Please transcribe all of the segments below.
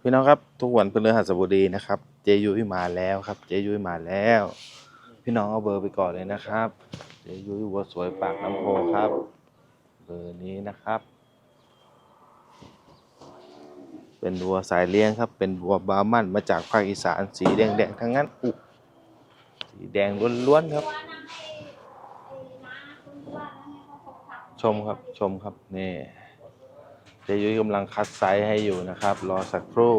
พี่น้องครับทุกวันพฤหัสบดีนะครับ เจยุ้ยมาแล้วครับ เจยุ้ยมาแล้ว พี่น้องเอาเบอร์ไปก่อนเลยนะครับ เจยุ้ยวัวสวยปากน้ำโพครับ เบอร์นี้นะครับ เป็นวัวสายเลี้ยงครับ เป็นวัวบามันมาจากภาคอีสานสีแดงๆทั้งนั้นอุ๊ยสีแดงล้วนๆครับ ชมครับชมครับนี่ เจยุ้ยกำลังคัดไซส์ให้อยู่นะครับ รอสักครู่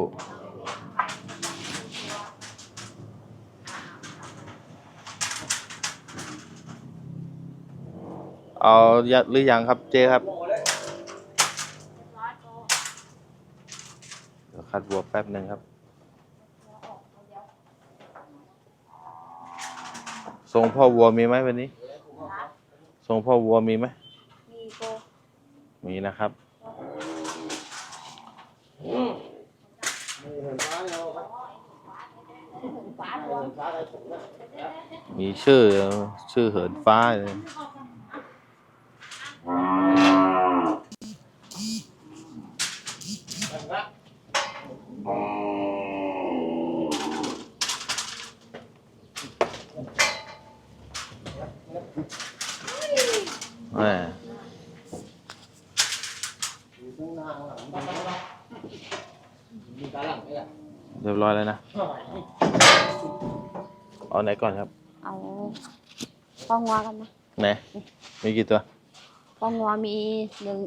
เอายะหรือยังครับเจครับเดี๋ยวคัดวัวแป๊บหนึ่งครับ ทรงพ่อวัวมีไหมวันนี้ ทรงพ่อวัวมีไหมมีโกมีนะครับ มีชื่อชื่อเหินฟ้าเลยแหม่เรียบร้อยแล้วนะ เอาไหนก่อนครับเอาป้องงัวกันนะไหนมีกี่ตัวป้องงัวมีหนึ่ง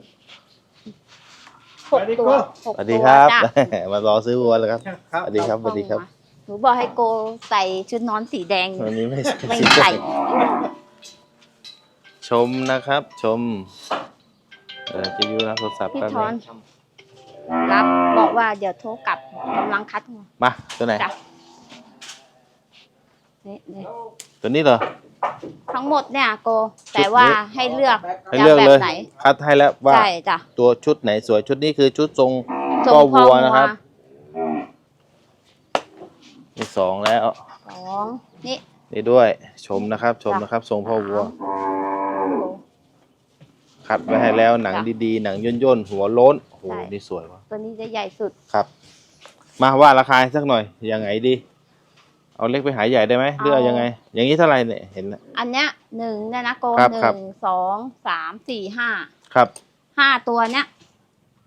หกตัวหสกวัสดีตัวครับ จ้ะ มารอซื้อวัวแล้วครับสวัสดีครับสวัสดีครับหนูบอกให้โกใส่ชุดนอนสีแดง วันนี้ไม่ไม่สีใส่ ชมนะครับ ชมเดี๋ยวจะอยูรับโทรศัพท์พี่แป๊บทนึอนงรับบอกว่าเดี๋ยวโทรกลับกำลังคัดงัวมาตัวไหน จ้ะ นี่นี่ตัวนี้เหรอ ทั้งหมดเนี่ยโก แต่ว่าให้เลือกให้จะเลือกแบเลบย ไหนคัดให้แล้วว่า ใช่จ้ะ ตัวชุดไหนสวยชุดนี้คือชุดทรงทรงพ่อพ่อวัวงันะครับมีสองแล้วสองนี่ นี่ด้วยชมนะครับ ชมนะครับ ทรงพ่อวัว คัดไว้ให้แล้วหนังจ้ะดีๆ หนังย่นๆ หัวโล้นโอ้โหใช่ นี่สวยว่ะตัวนี้จะใหญ่สุด ครับ มาว่าราคาให้สักหน่อยยังไงดี เอาเล็กไปหาใหญ่ได้ไหมหรือเอาเอายัยังไง อย่างนี้เท่าไหร่เนี่ยเห็นนะ อันเนี้ยหนึ่งเนี่ยนะโกครับหครับนึ่งสองสามสี่ห้าครับห้าตัวเนี้ย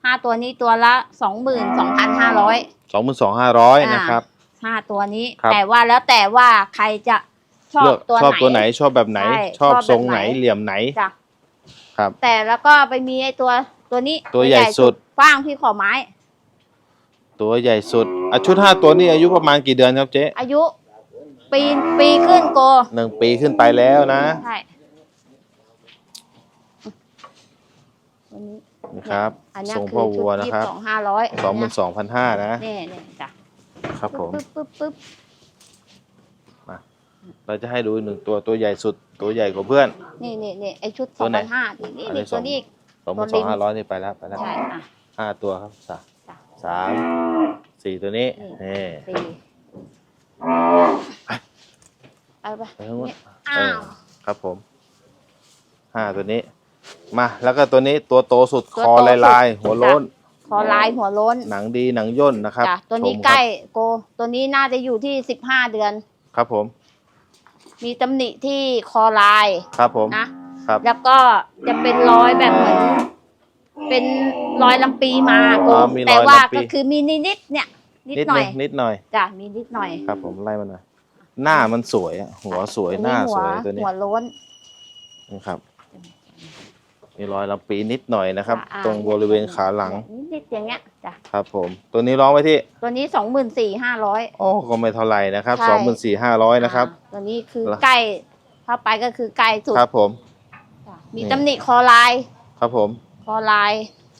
ห้าตัวนี้ตัวละสองหมื่นสองพันห้าร้อย สองหมื่นสองห้าร้อยนะครับ ห้าตัวนี้ ครับ แต่ว่าแล้วแต่ว่าใครจะชอบเลือกตัวชอบตัวไหไหน น ชอบแบบไหน ใช่ชอบชอบแบบทรงไหนไหนเหลี่ยมไหนจ้ะครับ แต่แล้วก็ไปมีไอ้ตัวตัวนี้ตัวใหญ่สุด กว้างพี่ขอไม้ ตัวใหญ่สุดอะชุดห้าตัวนี้อายุประมาณกี่เดือนครับเจ๊อายุ ปีปีขึ้นโกหนึ่งปีขึ้นไปแล้วนะใช่ตัวนี้นะครับอันเนี้ยทรงคืพ่ออชุวัวดนะยี่คสิรับบสองห้าร้อยสองหมื่นสองพันห้านะเนี่ยเนี่ยจ้ะครับผมปึ๊บปึ๊บปึ๊บเราจะให้ดูอีกหนึ่งตัวตัวใหญ่สุดตัวใหญ่กว่าเพื่อน นี่นี่นี่ไอชุดสตัอวงไหนพันห้านี่นี่อันนี้นี่ตัวนี้อีกสองหมื่นสองห้าร้อยนี่ไปแล้วไปแล้วใช่อะห้าตัวครับสามจ้ะสามสี่ตัวนี้นี่นี่สี่ เอาไปไปทั้งหมดเนี่ยเออ้าอวครับผมห้าตัวนี้ มาแล้วก็ตัวนี้ตัวโตสุดตัวคอโตสุดลายลายๆหัวโล้นคอลายหัวโล้นหนังดีหนังย่นนะครับจ้ะตัวนี้ชมครับใกล้โก ตัวนี้น่าจะอยู่ที่สิบห้าเดือน ครับผม มีตำหนิที่คอลายครับผม นะ ครับ แล้วก็จะเป็นรอยแบบเหมือน เป็นรอยลำปีมาโกอ๋อมีรอยแต่ว่าลำปี ก็คือมีนิดนิดๆเนี่ย นิดนิดหน่นึอยงนิดหน่อยจ้ะมีนิดหน่อยครับ ผมไล่มาหน่อยหน้ามันสวยอะหัวสวยตัวหน้าหัสวยตัวนี้หัวโล้นนะครับมีรอยลำปีนิดหน่อยนะครับ อ่าตรงบริเวณขาหลังนิดๆอย่างเงี้ยจ้ะครับ ผม ตัวนี้ร้องไว้ที่ตัวนี้สองหมื่นสี่ห้าร้อย โอ้ก็ไม่เท่าไหร่นะครับใช่ สองหมื่นสี่ห้าร้อยนะครับ ตัวนี้คือแล้วใกล้ถ้าไปก็คือไกลสุดครับผม จ้ะมีนี่ ตำหนิคอลาย ครับผมคอลาย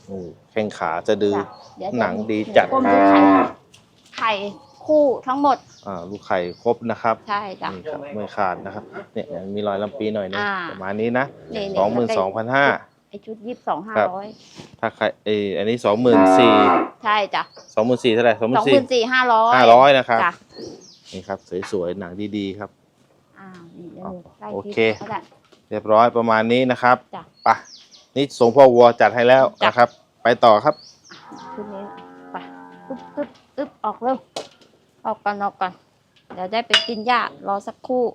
โอ้แข้งขาจะดือ จ้ะเดี๋ยวหนังดีจัด ก้มดูไข่ไข่คู่ทั้งหมด อ่าลูกไข่ครบนะครับใช่จ้ะ นี่ครับไม่ขาดนะครับเนี่ยมีรอยลำปีหน่อยนึงอ่าประมาณนี้นะนี่ สองหมื่นสองพันห้า ไอชุดยี่สิบสองห้าครับ ร้อยถ้าใครเอออันนี้สองหมื่นสี่ใช่จ้ะสองหมื่นสี่เท่าไหร่สองหสมื่องนหสี่มื่นสี่ห้าร้อยห้าร้อยนะครับจ้ะนี่ครับสวยๆหนังดีๆครับอ้าวนี่เดี๋ยวหนูใกล้โอชิดเคก็ได้ เรียบร้อยประมาณนี้นะครับจ้ะไปนี่ส่งพ่อวัวจัดให้แล้วจ้ะ นะครับ ไปต่อครับ ชุดนี้ไปอึ๊บอึ๊บ อึ๊บออกเร็ว ออกก่อนออกก่อน เดี๋ยวได้ไปกินหญ้ารอสักครู่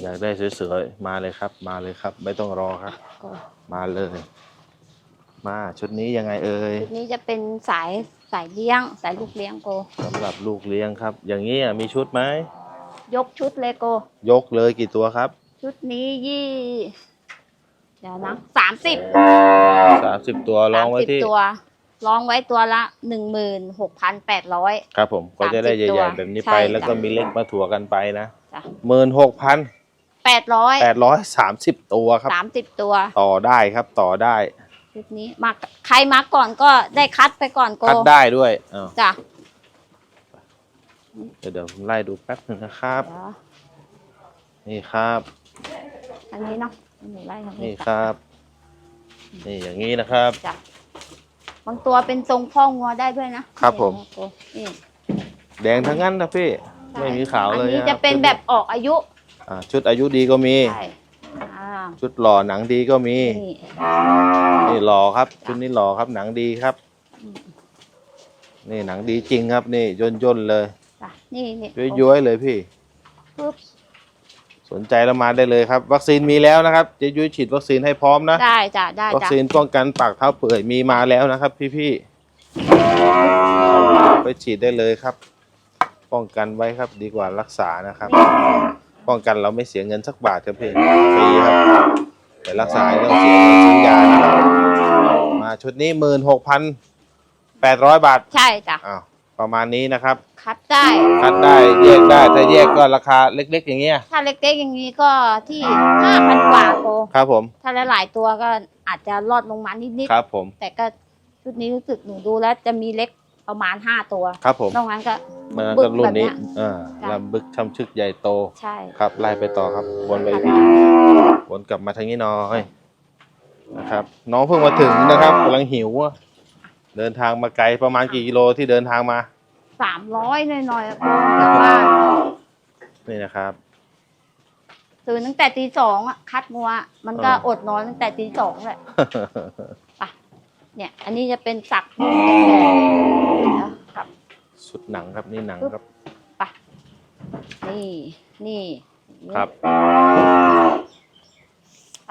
อยากได้สวยๆ มาเลยครับ มาเลยครับ ไม่ต้องรอครับ ก็มาเลย มาชุดนี้ยังไงเอ่ย ชุดนี้จะเป็นสายสายเลี้ยง สายลูกเลี้ยงโก สำหรับลูกเลี้ยงครับ อย่างนี้อะมีชุดไหม ยกชุดเลยโก ยกเลยกี่ตัวครับ ชุดนี้ยี่เดี๋ยวนะสามสิบสามสิบตัวลองไว้ที่ ตัวลองไว้ตัวละหนึ่งหมื่นหกพันแปดร้อย ครับผมก็จะได้30ใหตัวญ่ๆแบบนี้ใช่ไปแล้วก็จ้ะ มีเล็กมาถั่วกันไปนะจ้ะหมื่นหกพันแปดร้อยแปดร้อยสามสิบตัวครับ สามสิบตัว ต่อได้ครับต่อได้ชุดนี้มาใครมาก่อนก็ได้คัดไปก่อนโกคัดได้ด้วยอ้าวจ้ะ เดี๋ยวเดี๋ยวผมไล่ดูแป๊บหนึงนะครับ เดี๋ยวนี่ครับอันนี้เนาะอันนี้ไล่ทางนี่นี้ครับ นี่อย่างนี้นะครับ จ้ะบางตัวเป็นทรงพ่องัวได้ด้วยนะครับผม นี่โกนี่แดงทั้งนั้นนะพี่ ใช่ไม่มีขาวเลยอันนี้คจะรับเป็นแบบออกอายุอ่าชุดอายุดีก็มี ใช่อ่าชุดหล่อหนังดีก็มี นี่นี่หล่อครับ ชุดนี้หล่อครับหนังดีครับ อืมนี่หนังดีจริงครับ นี่ย่นย่นๆเลยจ้ะ นี่นี่ย้อยย้อยๆเลยพี่ ปุ๊บสนใจเรามาได้เลยครับ วัคซีนมีแล้วนะครับเจะยุ้ยฉีดวัคซีนให้พร้อมนะ ได้จ้ะได้วัคจ้ะซีนป้องกันปากเท้าเปื่อยมีมาแล้วนะครับ พี่ๆไปฉีดได้เลยครับ ป้องกันไว้ครับดีกว่ารักษานะครับ ป้องกันเราไม่เสียเงินสักบาทครับพี่ฟรีครับแต่รักษาต้องเสียเงินซื้อยานะครับมาชุดนี้หมื่นหกพันแปดร้อยบาทใช่จ้ะอ้าว ประมาณนี้นะครับ คัดได้คัดได้แยกได้ถ้าแยกก็ราคาเล็ก ๆ อย่างเงี้ยถ้าเล็กๆอย่างนี้ก็ที่ห้าพันกว่าโกครับผม ถ้าหลายๆตัวก็อาจจะลดลงมานิดครับผม ๆแต่ก็ชุดนี้รู้สึกหนูดูแล้วจะมีเล็กประมาณห้าตัวครับผมนอกนั้นก็เมื่อบึก็กรุ่นนี้แบบเนี้ยอ่าจ้ะลำบึกชำชึกใหญ่โต ใช่ครับไล่ไปต่อครับวนไปอีกวนกลับมาทางนี้หน้อยนะครับ น้องเพิ่งมาถึงนะครับกำลังหิวอะ เดินทางมาไกลประมาณกี่กิโลที่เดินทางมา สามร้อยหน่อยๆโกจากบ้านนี่นะครับ ตื่นตั้งแต่ตีสองอะคัดงัว มันก็เอออดนอนตั้งแต่ตีสองแหละไปเนี่ย อันนี้จะเป็นสักแก่ๆนะครับ สุดหนังครับนี่หนังครับ ไปนี่ นี่ ครับ ไป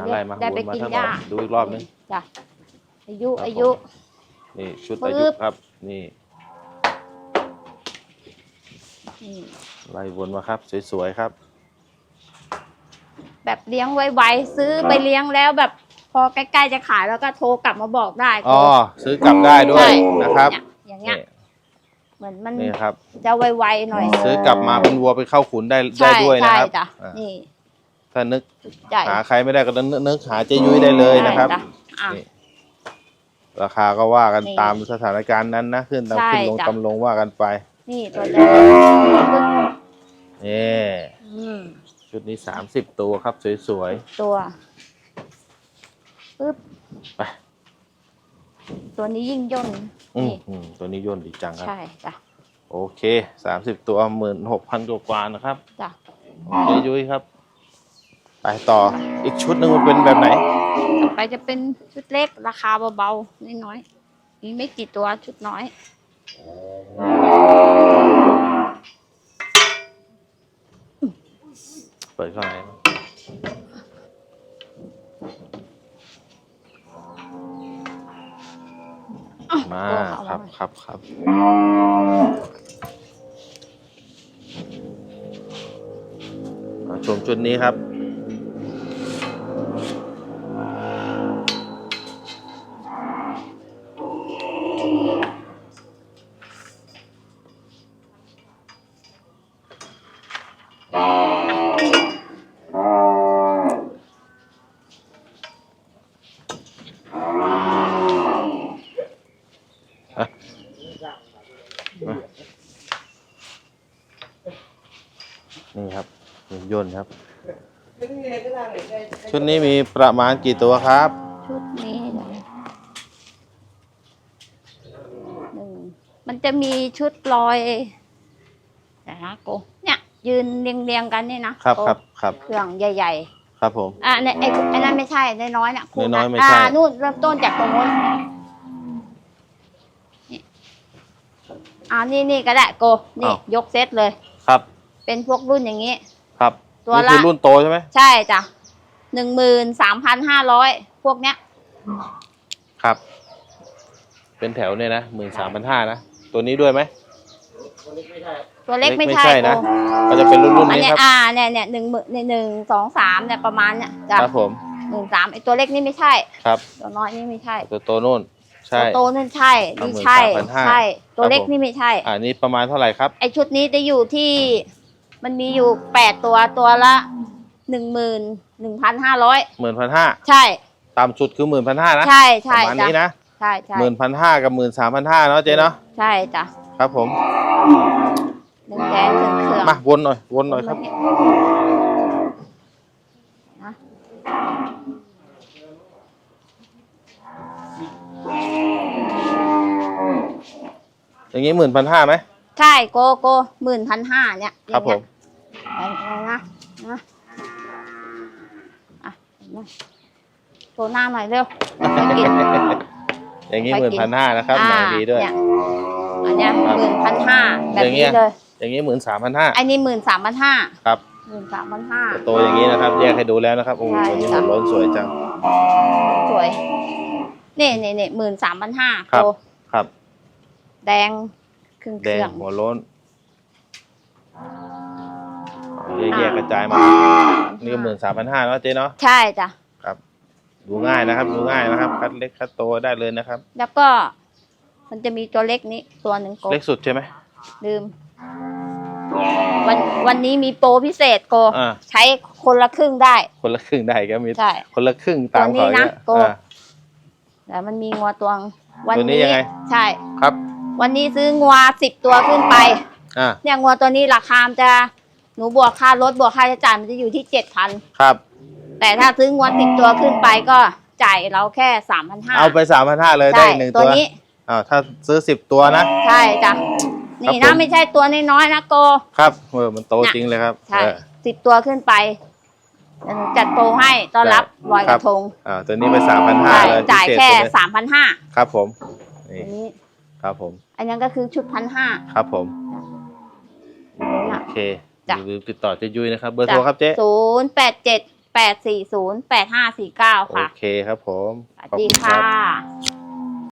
มาไล่มาได้ไปวนมากินทั้งหหมญ้าดดูอีกรอบนึงจ้ะอายุครับอายุผมนี่ชุดปึ๊บอายุครับนี่นี่ไล่วนมาครับ สวยๆครับ แบบเลี้ยงไวๆซื้อไปเลี้ยงแล้วแบบพอใกล้ๆจะขายแล้วก็โทรกลับมาบอกได้อ๋อซื้อกลับได้ด้วยใช่นะครับเนี่ยอย่างเงี้ยนี่เหมือนมันนี่ครับจะไวๆหน่อย ซื้อกลับมาเป็นวัวไปเข้าขุนได้ใช่ได้ด้วยนะใช่ครับจ้ะอ่านี่ ถ้านึกใช่หาใครไม่ได้ก็นึกนึกหาเจยุ้ยได้เลยนะครับใช่จ้อะ นี่ราคาก็ว่ากันนี่ตามสถานการณ์นั้นนะขึ้นตามใช่ขึ้นลงจ้ะ ตำลงว่ากันไปนี่ตัวจะนี่อืม ชุดนี้สามสิบตัวครับสวยตัวปึ๊บไปตัวนี้ยิ่งย่นๆอืมนี่อืมตัวนี้ย่นดีจังครับ ใช่จ้ะโอเคสามสิบตัวหมื่นหกพันกว่าๆนะครับจ้ะ เจยุ้ยครับ ไปต่ออีกชุดหนึ่งมันเป็นแบบไหน ต่อไปจะเป็นชุดเล็กราคาเบาๆน้อยๆมีไม่กี่ตัวชุดน้อย เปิดเข้าไหนมาตัวเขาครับมาครับครับมาชมชุดนี้ครับ นี่ครับหุ่นยนต์ครับ ชุดนี้มีประมาณกี่ตัวครับ ชุดนี้เดี๋ยวหนึ่งมันจะจะมีชุดลอยแต่นะโกเนี่ย ยืนเรียงเรียงๆกันนี่นะครับโกครับครับเครื่องใหญ่ครับผมๆอะเนี่ยไอ้ไอ้นั่นไม่ใช่น้อยๆน่ะคู่น้อยๆไม่อ่าใช่นู่นเริ่มต้นจากตรงนู้นนี่ อ่านี่นี่ก็ได้โกนี่อ้าวยกเซตเลย ครับ เป็นพวกรุ่นอย่างนี้ ครับตัวนี่ละ คือรุ่นโตใช่ไหมใช่จ้ะหนึ่งหมื่นสามพันห้าร้อยพวกเนี้ย ครับ เป็นแถวเนี่ยนะหมื่นสามพันห้านะ ตัวนี้ด้วยไหม ตัวเล็กเล็กไม่ไม่ใช่ใช่นะ โกก็จะเป็นรุ่นรุ่นอันนี้เนี้คยรับ อ่าเนี่ยเนี่ยหนึ่งหมื่นหนึ่งสองสามเนี่ยประมาณเนี่ยจ้ะครับผม หนึ่งสามไอตัวเล็กนี่ไม่ใช่ ครับ ตัวน้อยนี่ไม่ใช่ ตัวโตนู่น ใช่ ตัวโตนั่นใช่นี่ใช่13,500ใช่ ตัวเล็กครับผมนี่ไม่ใช่อ่านี่ประมาณเท่าไหร่ครับ ไอชุดนี้จะอยู่ที่มันมีอยู่แปดตัวตัวละหนึ่งหมื่นหนึ่งพันห้าร้อยหมื่นพันห้าใช่ ตามชุดคือหมื่นพันห้านะ ใช่ปใช่ระมาณจ้ะนี้นะใช่ใช่หมื่นพันห้ากับหมื่นสามพันห้าเนาะเจ๊เนาะ ใช่จ้ะครับผม แดงแดงๆเครื่องเครื่องมาวนหน่อยวนหน่อยครับน อย่างนี้หมื่นพันห้าไหม ใช่โกโก้หมื่นพันห้าเนี่ยครับผมอย่างเงี้ยนะนะอะเห็นไหมโชว์หน้าหน่อยเร็วไปกินอย่างนี้ไปหมื่นกินพันห้านะครับหนังดีด้วยอ่าเนี่ยอันเนี้ยครับหมื่นพันห้าแบบอย่างเงี้นี้ยเลยอย่างนี้หมื่นสามพันห้าอันนี้หมื่นสามพันห้าครับหมื่นสามพันห้าโตอย่างนี้นะครับ แยกให้ดูแล้วนะครับโอ้โหใช่อันนี้จ้ะหัวโล้นสวยจัง สวย นี่นี่นี่หมื่นสามพันห้าครับโตครับ แดงเครื่องแดเคงรื่องหัวโล้นแยกแยกกระจายมา นี่ก็หมื่นสามพันห้าเนาะเจ๊เนาะ ใช่จ้ะ ครับดูง่ายนะครับ ดูง่ายนะครับ คัดเล็กคัดโตได้เลยนะครับ แล้วก็ มันจะมีตัวเล็กนี้ตัวหนึ่งโกเล็กสุดใช่ไหมลืม วันวันนี้มีโปรพิเศษโก อ่า ใช้คนละครึ่งได้ คนละครึ่งได้ก็มีใช่ คนละครึ่งตามตัวนี้เขานะเนี่ยโก อ่า แต่มันมีงัวตัวง วันตัวนี้นี้ยังไง ใช่ ครับ วันนี้ซื้องัวสิบตัวขึ้นไป อ่าเนี่ยงัวตัวนี้ราคามันจะหนูบวกค่ารถบวกค่าใช้จ่ายมันจะอยู่ที่เจ็ดพันครับ แต่ถ้าซื้องัวสิบตัวขึ้นไปก็จ่ายเราแค่สามพันห้าเอาไปสามพันห้าเลยได้ใช่อีกหนึ่งตัตัววนี้อ้าวถ้าซื้อสิบตัวนะ ใช่จ้ะนี่ครันะบผมไม่ใช่ตัวน้อยๆนะโก ครับเออมันโตน่ะ จริงเลยครับใช่เออ สิบตัวขึ้นไปเดี๋ยวหนูจัดโปรให้ต้อนรับใช่ลอยกครัระบทงอ่าตัวนี้ไปสามพันห้าใช่เลยจ่ายพิเศษแค่ไปเลยสามพันห้าครับผมนี่ อันนี้ ครับผม อันนั้นก็คือชุดพันห้า ครับผมน่ะโอเคจ้ะอย่าลืมติดต่อเจ๊ยุ้ยนะครับ เบอร์โทรครับเจ๊ ศูนย์แปดเจ็ดแปดสี่ศูนย์แปดห้าสี่เก้าโอค่ะเคครับผม สวัสขอบดีณค่รับะ